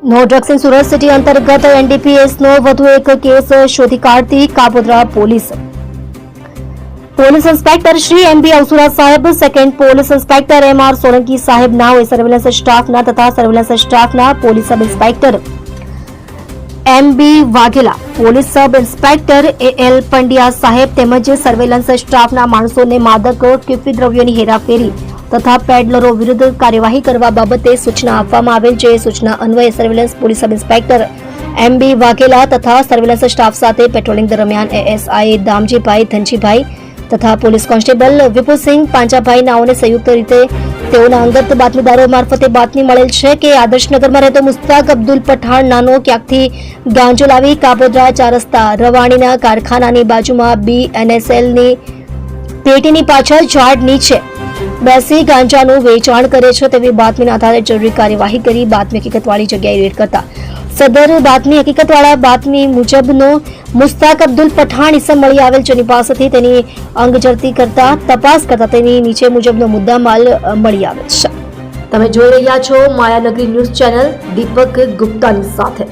No drugs in Surat city અંતર્ગત એનડીપીએસનો વધુ એક કેસ શોધી કાઢતી Kapodra police. Police inspector Shri M B Avasura સાહેબ second police inspector M R Solanki સાહેબ નાઓએ સર્વેલન્સ સ્ટાફના તથા સર્વેલન્સ સ્ટાફના police sub inspector. M B Vaghela, police sub inspector A L Pandya સાહેબ તેમજ સર્વેલન્સ સ્ટાફના માણસોને માદક કિફી દ્રવ્યોની હેરાફેરી તથા પેડલરો વિરુદ્ધ કાર્યવાહી કરવા બાબતે સૂચના આપવામાં આવેલ જે સૂચના અન્વયે surveillance police sub inspector M B Vaghela તથા સર્વેલન્સ સ્ટાફ સાથે પેટ્રોલિંગ દરમિયાન એએસઆઈ દામજીભાઈ ધનજીભાઈ તથા પોલીસ કોન્સ્ટેબલ વિપુલસિંહ પાંચાભાઈ નાઓને સંયુક્ત રીતે તેઓના અંગત બાતમીદારો મારફતે બાતમી મળેલ છે કે આદર્શનગરમાં રહેતો મુસ્તાક અબ્દુલ પઠાણ નાનો ક્યાંકથી ગાંજો લાવી કાબોદરા ચાર રસ્તા રવાણીના કારખાનાની બાજુમાં બી એનએસએલની પેટીની પાછળ ઝાડ નીચે બેસી ગાંજાનું વેચાણ કરે છે તેવી બાતમીના આધારે જરૂરી કાર્યવાહી કરી બાતમી હકીકતવાળી જગ્યાએ રેડ કરતા. સદર બાતમી હકીકતવાળા બાતમી મુજબનો મુસ્તાક અબ્દુલ પઠાણ ઇસમ મળી આવેલ જેની પાસેથી તેની અંગ જડતી કરતા તપાસ કરતા તેની નીચે મુજબનો મુદ્દામાલ માલ મળી આવેલ છે. તમે જોઈ રહ્યા છો માયાનગરી ન્યૂઝ ચેનલ દીપક ગુપ્તાની સાથે.